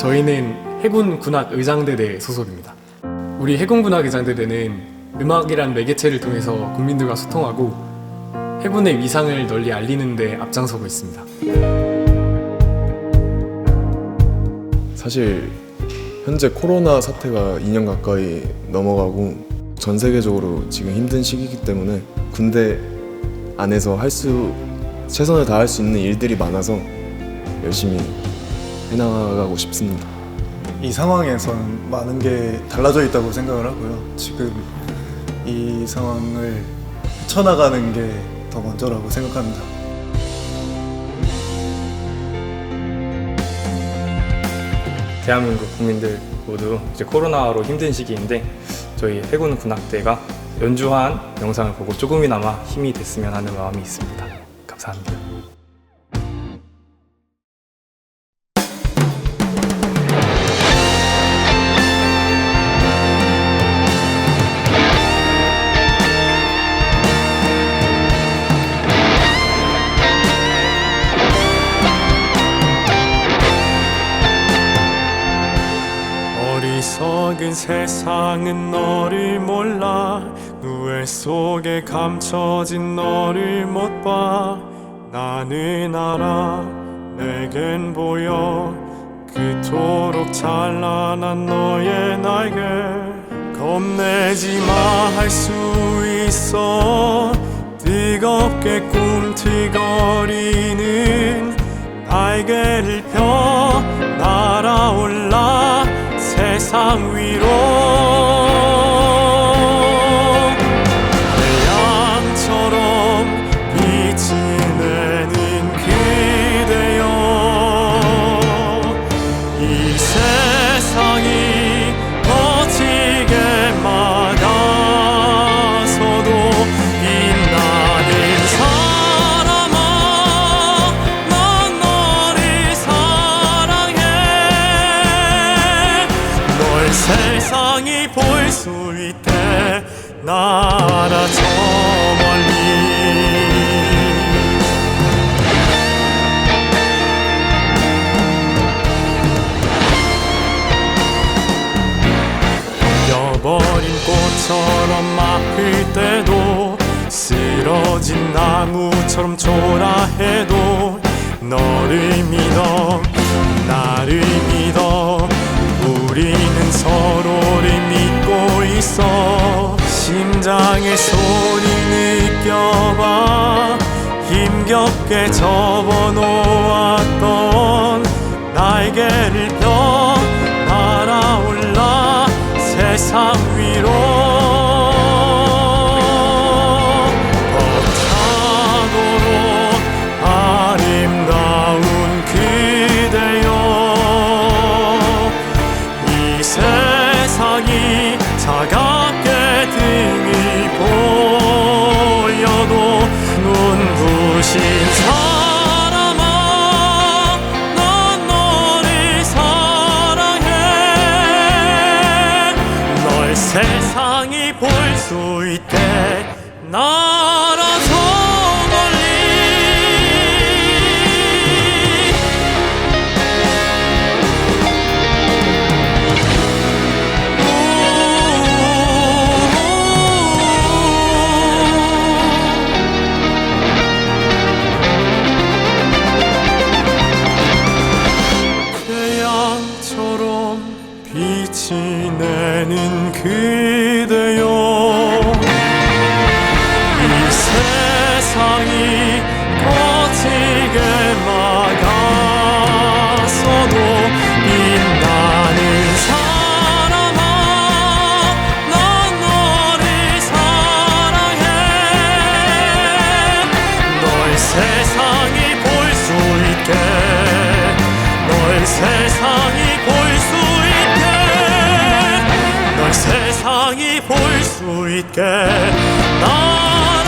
저희는 해군 군악 의장대대 소속입니다. 우리 해군 군악 의장대대는 음악이란 매개체를 통해서 국민들과 소통하고 해군의 위상을 널리 알리는 데 앞장서고 있습니다. 사실 현재 코로나 사태가 2년 가까이 넘어가고 전 세계적으로 지금 힘든 시기이기 때문에 군대 안에서 할 수 최선을 다할 수 있는 일들이 많아서 열심히 해나가고 싶습니다. 이 상황에서는 많은 게 달라져 있다고 생각을 하고요. 지금 이 상황을 헤쳐나가는 게 더 먼저라고 생각합니다. 대한민국 국민들 모두 이제 코로나로 힘든 시기인데 저희 해군 군악대가 연주한 영상을 보고 조금이나마 힘이 됐으면 하는 마음이 있습니다. 감사합니다. 어리석은 세상은 너를 몰라. 누에 속에 감춰진 너를 못 봐. 나는 알아. 내겐 보여. 그토록 찬란한 너의 날개. 겁내지 마. 할 수 있어. 뜨겁게 꿈틀거리는 날개를 펴. 날아올라 세상 위로 볼 수 있대. 나라 저 멀리. 펴버린 꽃처럼 아플 때도 쓰러진 나무처럼 초라해도 너를 믿어 나를 믿어 서로를 믿고 있어. 심장의 소리 느껴봐. 힘겹게 접어놓았던 날개를 펴. 날아올라 세상 위로 수 있게 날아서 멀리 태양처럼 빛이 내는 그대여 세상이 볼 수 있게 날아